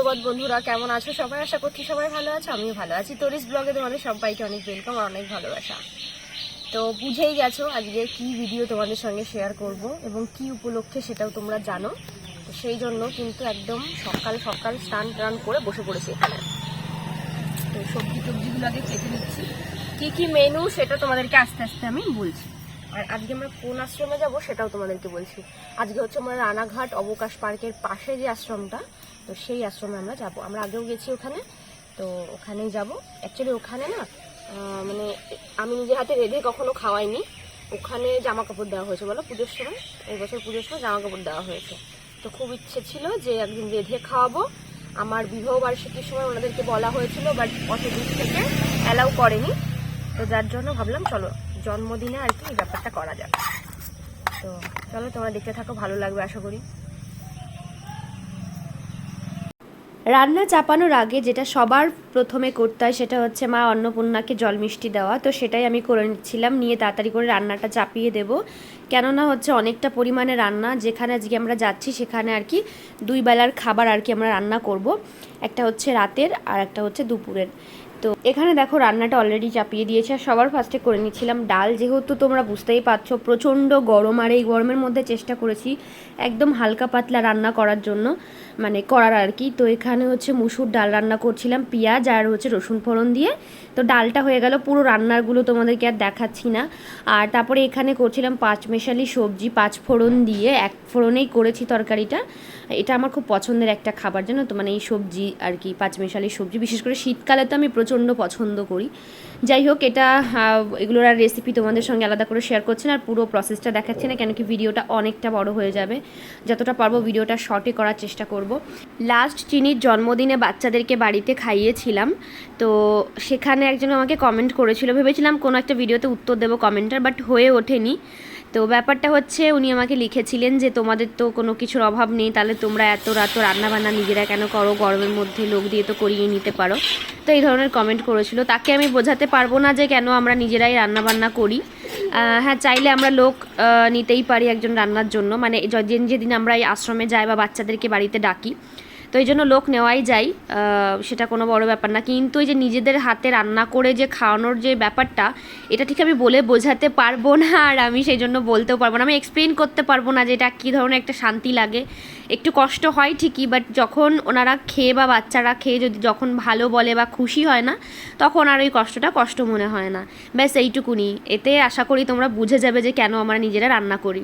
সুপ্রভাত বন্ধুরা, কেমন আছো? সবাই আশা করছি সবাই ভালো আছো, আমিও ভালো আছি। তোরিস ব্লগে তোমাদের সবাইকে অনেক ওয়েলকাম অনেক ভালোবাসা। তো বুঝেই গেছো আজকে কি ভিডিও তোমাদের সঙ্গে শেয়ার করব এবং কি উপলক্ষে সেটাও তোমরা জানো। তো সেই জন্য কিন্তু একদম সকাল সকাল স্নান টান করে বসে পড়েছি এখানে। তো সবজি টবজিগুলো আগে কেটে নিচ্ছি। কি কি মেনু সেটা তোমাদেরকে আস্তে আস্তে আমি বলছি। আর আজকে আমরা কোন আশ্রমে যাব সেটাও তোমাদেরকে বলছি। আজকে হচ্ছে আমরা রানাঘাট অবকাশ পার্কের পাশে যে আশ্রমটা, তো সেই আশ্রমে আমরা যাব। আমরা আগেও গেছি ওখানে, তো ওখানেই যাব। অ্যাকচুয়ালি ওখানে না মানে আমি নিজের হাতে রেঁধে কখনো খাওয়াইনি। ওখানে জামা কাপড় দেওয়া হয়েছে, বলো, পুজোর সময়? এই বছর পুজোর সময় জামা কাপড় দেওয়া হয়েছে। তো খুব ইচ্ছে ছিল যে একদিন রেঁধে খাওয়াবো। আমার বিবাহ বার্ষিকীর সময় ওনাদেরকে বলা হয়েছিল বাট অত দূর থেকে অ্যালাউ করেনি। তো যার জন্য ভাবলাম, চলো জন্মদিনে আর কি এই ব্যাপারটা করা যাবে। তো চলো তোমরা দেখতে থাকো, ভালো লাগবে আশা করি। রান্না চাপানোর আগে যেটা সবার প্রথমে করতে হয় সেটা হচ্ছে মা অন্নপূর্ণাকে জল মিষ্টি দেওয়া। তো সেটাই আমি করে নিচ্ছিলাম, নিয়ে তাড়াতাড়ি করে রান্নাটা চাপিয়ে দেব। কেননা হচ্ছে অনেকটা পরিমাণে রান্না, যেখানে আজকে আমরা যাচ্ছি সেখানে আর কি দুই বেলার খাবার আর কি আমরা রান্না করব। একটা হচ্ছে রাতের আর একটা হচ্ছে দুপুরের। তো এখানে দেখো রান্নাটা অলরেডি চাপিয়ে দিয়েছে, আর সবার ফার্স্টে করে নিয়েছিলাম ডাল। যেহেতু তোমরা বুঝতেই পারছ, প্রচণ্ড গরম, আর এই গরমের মধ্যে চেষ্টা করেছি একদম হালকা পাতলা রান্না করার জন্য। মানে করার আর কি। তো এখানে হচ্ছে মুসুর ডাল রান্না করছিলাম, পেঁয়াজ আর হচ্ছে রসুন ফোড়ন দিয়ে। তো ডালটা হয়ে গেল, পুরো রান্নারগুলো তোমাদেরকে আর দেখাচ্ছি না। আর তারপরে এখানে করছিলাম পাঁচ মেশালি সবজি, পাঁচ ফোড়ন দিয়ে। এক ফোড়নেই করেছি তরকারিটা। এটা আমার খুব পছন্দের একটা খাবার, জানো তো? মানে এই সবজি আর কি পাঁচ মেশালি সবজি। বিশেষ করে শীতকালে তো আমি প্রচণ্ড পছন্দ করি। যাই হোক, এটা এগুলোর আর রেসিপি তোমাদের সঙ্গে আলাদা করে শেয়ার করছি না, আর পুরো প্রসেসটা দেখাচ্ছি না, কেন কি ভিডিওটা অনেকটা বড় হয়ে যাবে। যতটা পারব ভিডিওটা শর্টে করার চেষ্টা করব। লাস্ট চিনির জন্মদিনে বাচ্চাদেরকে বাড়িতে খাইয়েছিলাম, তো সেখানে একজন আমাকে কমেন্ট করেছিল। ভেবেছিলাম কোনো একটা ভিডিওতে উত্তর দেবো কমেন্টার বাট হয়ে ওঠেনি। তো ব্যাপারটা হচ্ছে উনি আমাকে লিখেছিলেন যে তোমাদের তো কোনো কিছুর অভাব নেই, তাহলে তোমরা এত রাত রান্নাবান্না নিজেরা কেন করো? গরমের মধ্যে লোক দিয়ে তো করিয়ে নিতে পারো। তো এই ধরনের কমেন্ট করেছিল। তাকে আমি বোঝাতে পারব না যে কেন আমরা নিজেরাই রান্নাবান্না করি। হ্যাঁ চাইলে আমরা লোক নিতেই পারি একজন রান্নার জন্য। মানে যেদিন যেদিন আমরা এই আশ্রমে যাই বা বাচ্চাদেরকে বাড়িতে ডাকি তো এই জন্য লোক নেওয়াই যায় সেটা কোনো বড় ব্যাপার না। কিন্তু এই যে নিজেদের হাতে রান্না করে যে খাওয়ানোর যে ব্যাপারটা, এটা ঠিক আমি বলে বোঝাতে পারব না, আর আমি সেই জন্য বলতেও পারব না। আমি এক্সপ্লেন করতে পারব না যে এটা কী ধরনের একটা শান্তি লাগে। একটু কষ্ট হয় ঠিকই বাট যখন ওনারা খেয়ে বা বাচ্চারা খেয়ে যদি যখন ভালো বলে বা খুশি হয় না, তখন আর ওই কষ্টটা কষ্ট মনে হয় না। ব্যাস, এইটুকুনি। এতে আশা করি তোমরা বুঝে যাবে যে কেন আমরা নিজেরা রান্না করি।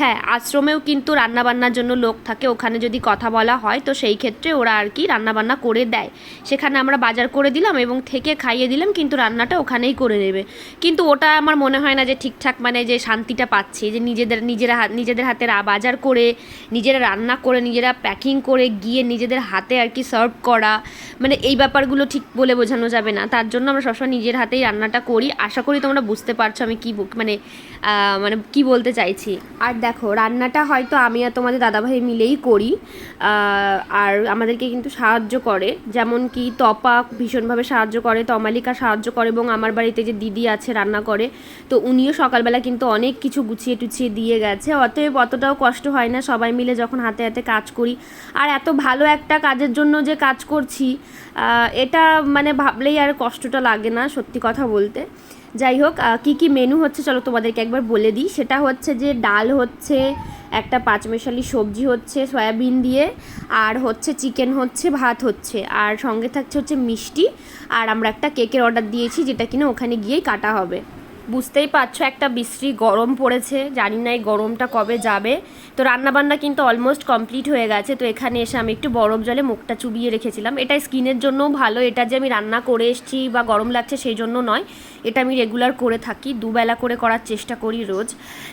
হ্যাঁ আশ্রমেও কিন্তু রান্নাবান্নার জন্য লোক থাকে, ওখানে যদি কথা বলা হয়, তো সেই ক্ষেত্রে ওরা আর কি রান্নাবান্না করে দেয়। সেখানে আমরা বাজার করে দিলাম এবং থেকে খাইয়ে দিলাম, কিন্তু রান্নাটা ওখানেই করে নেবে। কিন্তু ওটা আমার মনে হয় না যে ঠিকঠাক মানে যে শান্তিটা পাচ্ছি, যে নিজেদের, নিজেরা নিজেদের হাতে বাজার করে, নিজেরা রান্না করে, নিজেরা প্যাকিং করে গিয়ে নিজেদের হাতে আর কি সার্ভ করা মানে এই ব্যাপারগুলো ঠিক বলে বোঝানো যাবে না। তার জন্য আমরা সবসময় নিজের হাতেই রান্নাটা করি। আশা করি তোমরা বুঝতে পারছ আমি কী মানে মানে কি বলতে চাইছি। আর দেখো, রান্নাটা হয়তো আমি আর তোমাদের দাদাভাই মিলেই করি আর আমাদেরকে কিন্তু সাহায্য করে। যেমন কি তপা ভীষণভাবে সাহায্য করে, তমালিকা সাহায্য করে এবং আমার বাড়িতে যে দিদি আছে রান্না করে, তো উনিও সকালবেলা কিন্তু অনেক কিছু গুছিয়ে টুছিয়ে দিয়ে গেছে। অতএব অতটাও কষ্ট হয় না, সবাই মিলে যখন হাতে হাতে কাজ করি। আর এত ভালো একটা কাজের জন্য যে কাজ করছি এটা মানে ভাবলেই আর কষ্টটা লাগে না, সত্যি কথা বলতে। যাই হোক কী কী মেনু হচ্ছে চলো তোমাদেরকে একবার বলে দিই। সেটা হচ্ছে যে ডাল হচ্ছে, একটা পাঁচমেশালি সবজি হচ্ছে, সয়াবিন দিয়ে, আর হচ্ছে চিকেন হচ্ছে, ভাত হচ্ছে, আর সঙ্গে থাকছে হচ্ছে মিষ্টি, আর আমরা একটা কেকের অর্ডার দিয়েছি, যেটা কিনা ওখানে গিয়েই কাটা হবে। বুঝতেই পারছ, একটা বিশ্রী গরম পড়েছে। জানি না এই গরমটা কবে যাবে। তো রান্নাবান্না কিন্তু অলমোস্ট কমপ্লিট হয়ে গেছে। তো এখানে এসে আমি একটু বরফ জলে মুখটা চুবিয়ে রেখেছিলাম। এটা স্কিনের জন্যও ভালো। এটা যে আমি রান্না করে এসেছি বা গরম লাগছে সেই জন্য নয়। এটা আমি রেগুলার করে থাকি। দুবেলা করে করার চেষ্টা করি রোজ।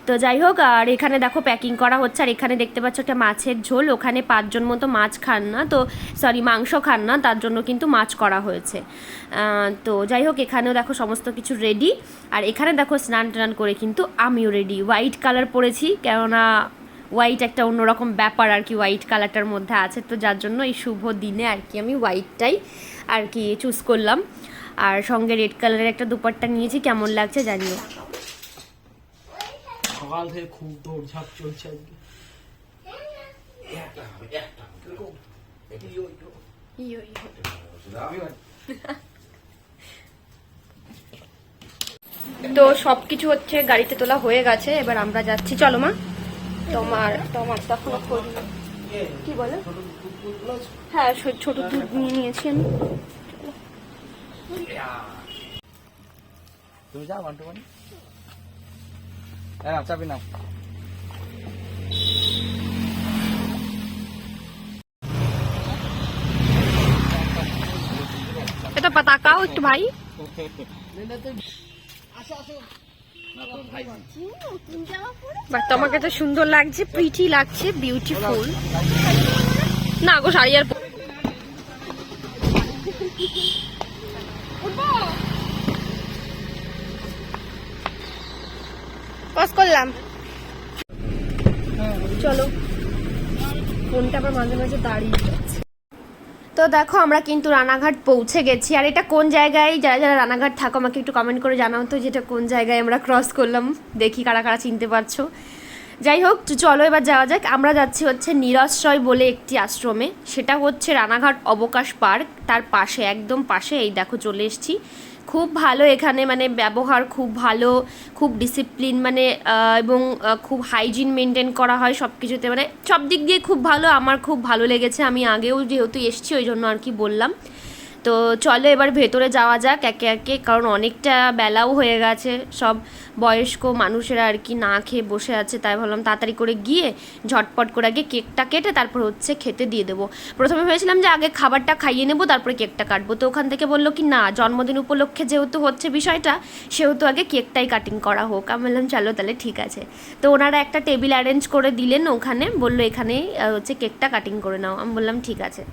তো যাই হোক, আর এখানে দেখো প্যাকিং করা হচ্ছে। আর এখানে দেখতে পাচ্ছ একটা মাছের ঝোল। ওখানে পাঁচজন মতো মাছ খান না। তো সরি মাংস খান না। তার জন্য কিন্তু মাছ করা হয়েছে। তো যাই হোক, এখানেও দেখো সমস্ত কিছু রেডি আর এখানে দেখো স্নান টান করে কিন্তু আমিও রেডি হোয়াইট কালার পরেছি কেননা হোয়াইট একটা অন্যরকম ব্যাপার আর কি হোয়াইট কালারটার মধ্যে আছে তো যার জন্য এই শুভ দিনে আর কি আমি হোয়াইটটাই আর কি চুজ করলাম। আর সঙ্গে রেড কালারের একটা দুপাট্টা নিয়েছি কেমন লাগছে জানিও। সকাল থেকে খুব দৌড়ঝাঁপ চলছে আজকে। ইয়ো, ইয়ো। তো সবকিছু হচ্ছে গাড়িতে তোলা হয়ে গেছে এবার আমরা যাচ্ছি। চলো মা। তোমার তোমার তখন কি বলে? হ্যাঁ ছোট দুধ নিয়ে নিয়েছি আমি। তুমি যাও হ্যাঁ চাবি নাও। এটা একটু ভাই। তোমাকে তো সুন্দর লাগছে প্রিটি লাগছে বিউটিফুল না গো, শাড়ি আর করলাম। চলো, ফোনটা আবার মাঝে মাঝে দাঁড়িয়ে তো দেখো, আমরা কিন্তু রানাঘাট পৌঁছে গেছি। আর এটা কোন জায়গায়? যারা যারা রানাঘাট থাকো, আমাকে একটু কমেন্ট করে জানাও তো যেটা কোন জায়গায় আমরা ক্রস করলাম। দেখি কারা কারা চিনতে পারছ। যাই হোক চলো এবার যাওয়া যাক। আমরা যাচ্ছি হচ্ছে নিরাশ্রয় বলে একটি আশ্রমে। সেটা হচ্ছে রানাঘাট অবকাশ পার্ক। তার পাশে, একদম পাশে, এই দেখো চলে এসেছি। খুব ভালো এখানে মানে ব্যবহার খুব ভালো, খুব ডিসিপ্লিন মানে এবং খুব হাইজিন মেনটেন করা হয় সব কিছুতে মানে সব দিক দিয়ে খুব ভালো, আমার খুব ভালো লেগেছে। আমি আগেও যেহেতু এসছি, ওই জন্য আর কি বললাম। তো চলো এবার ভেতরে যাওয়া যাক একে একে, কারণ অনেকটা বেলাও হয়ে গেছে। সব বয়স্ক মানুষেরা আর কি না খেয়ে বসে আছে, তাই ভাবলাম তাড়াতাড়ি করে গিয়ে ঝটপট করে আগে কেকটা কেটে তারপর হচ্ছে খেতে দিয়ে দেবো। প্রথমে ভেবেছিলাম যে আগে খাবারটা খাইয়ে নেব, তারপরে কেকটা কাটবো। তো ওখান থেকে বলল কি, না, জন্মদিন উপলক্ষে যেহেতু হচ্ছে বিষয়টা, সেহেতু আগে কেকটাই কাটিং করা হোক। আমি বললাম, চলো তাহলে ঠিক আছে। তো ওনারা একটা টেবিল অ্যারেঞ্জ করে দিলেন ওখানে, বলল এখানেই হচ্ছে কেকটা কাটিং করে নাও। আমি বললাম, ঠিক আছে।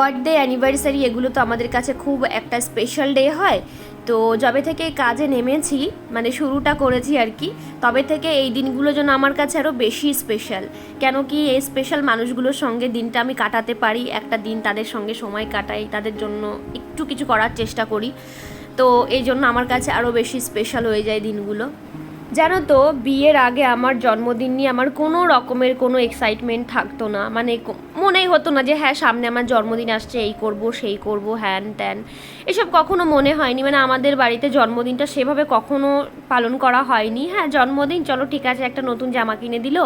বার্থডে অ্যানিভার্সারি এগুলো তো আমাদের কাছে খুব একটা স্পেশাল ডে হয়। তো যবে থেকে কাজে নেমেছি মানে শুরুটা করেছি আর কি, তবে থেকে এই দিনগুলো যেন আমার কাছে আরও বেশি স্পেশাল কেন কি এই স্পেশাল মানুষগুলোর সঙ্গে দিনটা আমি কাটাতে পারি, একটা দিন তাদের সঙ্গে সময় কাটাই, তাদের জন্য একটু কিছু করার চেষ্টা করি। তো এই জন্য আমার কাছে আরও বেশি স্পেশাল হয়ে যায় দিনগুলো। জানো তো, বিয়ের আগে আমার জন্মদিন নিয়ে আমার কোনো রকমের কোনো এক্সাইটমেন্ট থাকতো না। মানে মনেই হতো না যে হ্যাঁ সামনে আমার জন্মদিন আসছে, এই করব, সেই করব, হ্যান ত্যান। এসব কখনো মনে হয়নি। মানে আমাদের বাড়িতে জন্মদিনটা সেভাবে কখনো পালন করা হয়নি। হ্যাঁ জন্মদিন, চলো ঠিক আছে, একটা নতুন জামা কিনে দিল।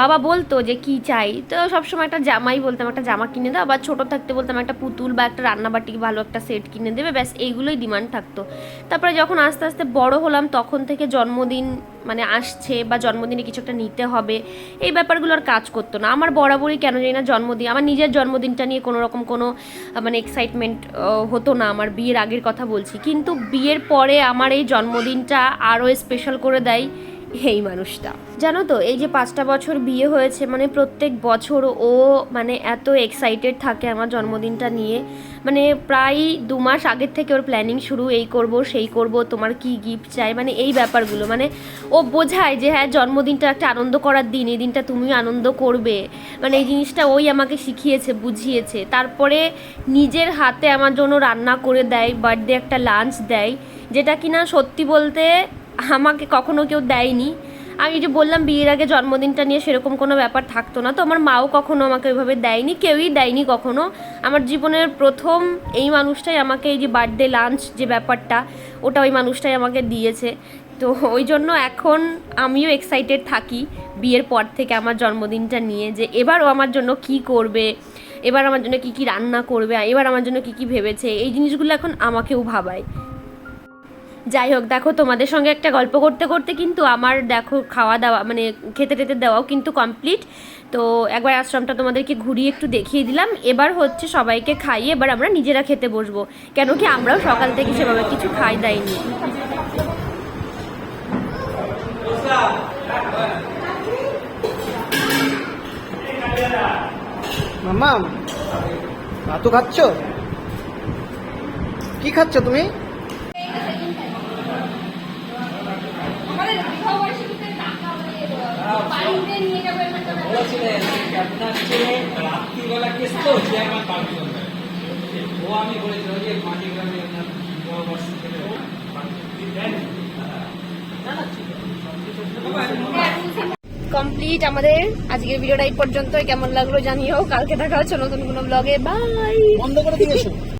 বাবা বলতো যে, কি চাই? তো সবসময় একটা জামাই বলতাম, একটা জামা কিনে দাও। বা ছোটো থাকতে বলতাম, একটা পুতুল বা একটা রান্নাবাটি ভালো একটা সেট কিনে দেবে। ব্যাস, এইগুলোই ডিমান্ড থাকতো। তারপরে যখন আস্তে আস্তে বড় হলাম, তখন থেকে জন্মদিন মানে আসছে বা জন্মদিনে কিছু একটা নিতে হবে, এই ব্যাপারগুলো আর কাজ করতো না। আমার বরাবরই কেন জানি না জন্মদিন, আমার নিজের জন্মদিনটা নিয়ে কোনো রকম কোনো মানে এক্সাইটমেন্ট হতো না আমার বিয়ের আগের কথা বলছি। কিন্তু বিয়ের পরে আমার এই জন্মদিনটা আরও স্পেশাল করে দেয় এই মানুষটা। জানো তো, এই যে পাঁচটা বছর বিয়ে হয়েছে মানে প্রত্যেক বছর ও মানে এত এক্সাইটেড থাকে আমার জন্মদিনটা নিয়ে। মানে প্রায় দু মাস আগের থেকে ওর প্ল্যানিং শুরু, এই করব, সেই করব, তোমার কি গিফট চাই মানে এই ব্যাপারগুলো। মানে ও বোঝায় যে হ্যাঁ জন্মদিনটা একটা আনন্দ করার দিন, এই দিনটা তুমি আনন্দ করবে। মানে এই জিনিসটা ওই আমাকে শিখিয়েছে, বুঝিয়েছে। তারপরে নিজের হাতে আমার জন্য রান্না করে দেয় বার্থডে একটা লাঞ্চ দেয়, যেটা কিনা সত্যি বলতে আমাকে কখনো কেউ দেয়নি। আমি যে বললাম বিয়ের আগে জন্মদিনটা নিয়ে সেরকম কোনো ব্যাপার থাকতো না, তো আমার মাও কখনো আমাকে ওইভাবে দেয়নি, কেউই দেয়নি কখনো। আমার জীবনের প্রথম এই মানুষটাই আমাকে এই যে বার্থডে লাঞ্চ যে ব্যাপারটা, ওটা ওই মানুষটাই আমাকে দিয়েছে। তো ওই জন্য এখন আমিও এক্সাইটেড থাকি বিয়ের পর থেকে আমার জন্মদিনটা নিয়ে, যে এবারও আমার জন্য কি করবে, এবার আমার জন্য কি কি রান্না করবে, এবার আমার জন্য কি কি ভেবেছে, এই জিনিসগুলো এখন আমাকেও ভাবায়। যাই হোক, দেখো, তোমাদের সঙ্গে একটা গল্প করতে করতে কিন্তু আমার, দেখো, খাওয়া দাওয়া মানে খেতে টেতে দেওয়াও কিন্তু কমপ্লিট তো একবার আশ্রমটা তোমাদেরকে ঘুরিয়ে একটু দেখিয়ে দিলাম। এবার হচ্ছে সবাইকে খাইয়ে এবার আমরা নিজেরা খেতে বসবো। কেন কি আমরাও সকাল থেকে সেভাবে কিছু খাই দেয়নি। মামা ভাতও খাচ্ছ? কি খাচ্ছ তুমি? আপনার ছেলে রাত্রিবেলা কেস তো চেয়ারম্যান পার্টি করবে ও আমি বলেছিলাম যে মাটি গ্রামে আপনার বড় থেকে কমপ্লিট আমাদের আজকের ভিডিওটা এই পর্যন্ত কেমন লাগল জানিও। কালকে দেখা হচ্ছে নতুন কোনো ব্লগে বাই! বন্ধ করে দিয়েছ।